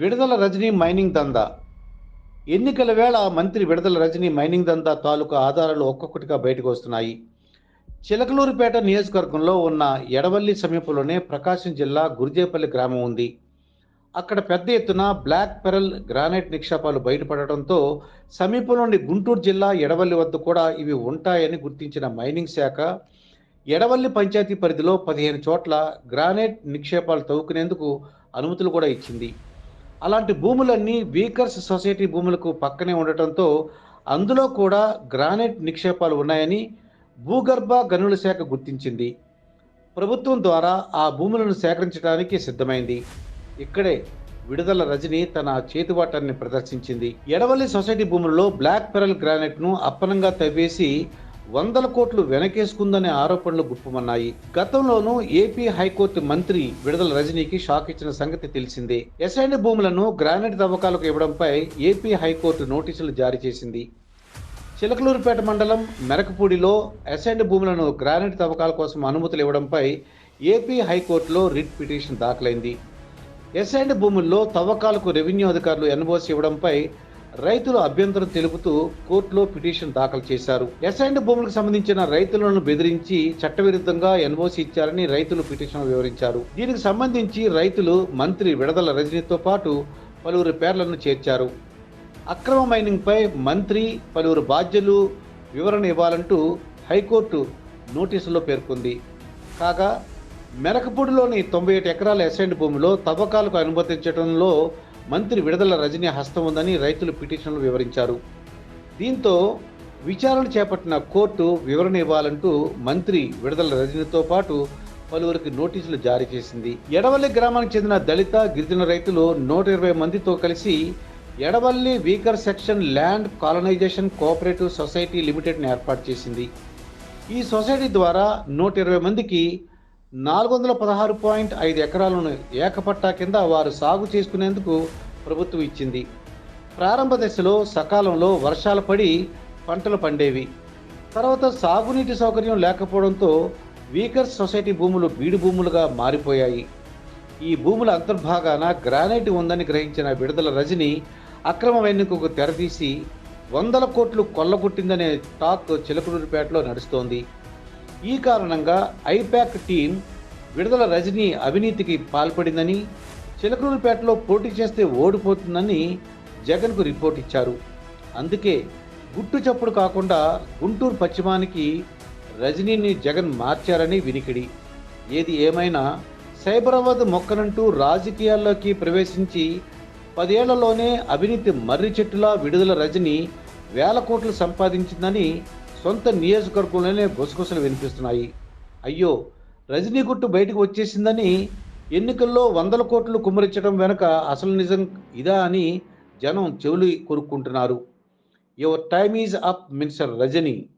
విడుదల రజనీ మైనింగ్ దందా. ఎన్నికల వేళ మంత్రి విడుదల రజనీ మైనింగ్ దందా తాలూకా ఆధారాలు ఒక్కొక్కటిగా బయటకు వస్తున్నాయి. చిలకలూరుపేట నియోజకవర్గంలో ఉన్న ఎడవల్లి సమీపంలోనే ప్రకాశం జిల్లా గురిజేపల్లి గ్రామం ఉంది. అక్కడ పెద్ద ఎత్తున బ్లాక్ పెరల్ గ్రానైట్ నిక్షేపాలు బయటపడటంతో సమీపంలోని గుంటూరు జిల్లా ఎడవల్లి వద్ద కూడా ఇవి ఉంటాయని గుర్తించిన మైనింగ్ శాఖ ఎడవల్లి పంచాయతీ పరిధిలో పదిహేను చోట్ల గ్రానైట్ నిక్షేపాలు తవ్వుకునేందుకు అనుమతులు కూడా ఇచ్చింది. అలాంటి భూములన్నీ వీకర్స్ సొసైటీ భూములకు పక్కనే ఉండటంతో అందులో కూడా గ్రానైట్ నిక్షేపాలు ఉన్నాయని భూగర్భ గనుల శాఖ గుర్తించింది. ప్రభుత్వం ద్వారా ఆ భూములను సేకరించడానికి సిద్ధమైంది. ఇక్కడే విడుదల రజని తన చేతివాటాన్ని ప్రదర్శించింది. ఎడవల్లి సొసైటీ భూములలో బ్లాక్ పెరల్ గ్రానైట్ను అప్పనంగా తవ్వేసి వందల కోట్లు వెనకేసుకుందనే ఆరోపణలు గుప్పమన్నాయి. గతంలోనూ ఏపీ హైకోర్టు మంత్రి విడుదల రజనీకి షాక్ ఇచ్చిన సంగతి తెలిసిందే. ఎస్ఐడి భూములను గ్రానైట్ తవ్వకాలకు ఇవ్వడంపై ఏపీ హైకోర్టు నోటీసులు జారీ చేసింది. చిలకలూరుపేట మండలం మెరకపూడిలో అసైన్డ్ భూములను గ్రానైట్ తవ్వకాల కోసం అనుమతులు ఇవ్వడంపై ఏపీ హైకోర్టులో రిట్ పిటిషన్ దాఖలైంది. ఎసైన్డ్ భూముల్లో తవ్వకాలకు రెవెన్యూ అధికారులు ఎన్ఓసి ఇవ్వడంపై రైతులు అభ్యంతరం తెలుపుతూ కోర్టులో పిటిషన్ దాఖలు చేశారు. ఎసైన్డ్ భూములకు సంబంధించిన రైతులను బెదిరించి చట్టవిరుద్ధంగా ఎన్ఓసి ఇచ్చారని రైతులు పిటిషన్ వివరించారు. దీనికి సంబంధించి రైతులు మంత్రి విడదల రజనీతో పాటు పలువురు పేర్లను చేర్చారు. అక్రమ మైనింగ్పై మంత్రి పలువురు బాధ్యులు వివరణ ఇవ్వాలంటూ హైకోర్టు నోటీసులో పేర్కొంది. కాగా మెరకపూడిలోని తొంభై ఏడు ఎకరాల ఎస్ఐండ్ భూమిలో తవ్వకాలకు అనుమతించడంలో మంత్రి విడుదల రజనీ హస్తం ఉందని రైతులు పిటిషన్లు వివరించారు. దీంతో విచారణ చేపట్టిన కోర్టు వివరణ ఇవ్వాలంటూ మంత్రి విడుదల రజనీతో పాటు పలువురికి నోటీసులు జారీ చేసింది. ఎడవల్లి గ్రామానికి చెందిన దళిత గిరిజన రైతులు నూట ఇరవై మందితో కలిసి Edavalli weaker section land colonisation cooperative society లిమిటెడ్ని ఏర్పాటు చేసింది. ఈ సొసైటీ ద్వారా నూట ఇరవై మందికి నాలుగు వందల పదహారు పాయింట్ ఐదు ఎకరాలను ఏకపట్టా కింద వారు సాగు చేసుకునేందుకు ప్రభుత్వం ఇచ్చింది. ప్రారంభ దశలో సకాలంలో వర్షాలు పడి పంటలు పండేవి. తర్వాత సాగునీటి సౌకర్యం లేకపోవడంతో వీకర్ సొసైటీ భూములు బీడు భూములుగా మారిపోయాయి. ఈ భూముల అంతర్భాగాన గ్రానైట్ ఉందని గ్రహించిన విడుదల రజని అక్రమ వెన్నుకకు తెరతీసి వందల కోట్లు కొల్లగొట్టిందనే టాక్ చిలకలూరిపేటలో నడుస్తోంది. ఈ కారణంగా ఐపాక్ టీం విడుదల రజని అవినీతికి పాల్పడిందని చిలకలూరిపేటలో పోటీ చేస్తే ఓడిపోతుందని జగన్కు రిపోర్ట్ ఇచ్చారు. అందుకే గుట్టు చప్పుడు కాకుండా గుంటూరు పశ్చిమానికి రజనీని జగన్ మార్చారని వినికిడి. ఏది ఏమైనా సైబరాబాద్ మొక్కనంటూ రాజకీయాల్లోకి ప్రవేశించి పదేళ్ళలోనే అవినీతి మర్రి చెట్టులా విడుదల రజని వేల కోట్లు సంపాదించిందని సొంత నియోజకవర్గంలోనే గుసగుసలు వినిపిస్తున్నాయి. అయ్యో రజనీ గుట్టు బయటకు వచ్చేసిందని ఎన్నికల్లో వందల కోట్లు కుమ్మరించడం వెనుక అసలు నిజం ఇదా అని జనం చెవులు కొరుక్కుంటున్నారు. Your time is up minister Rajini.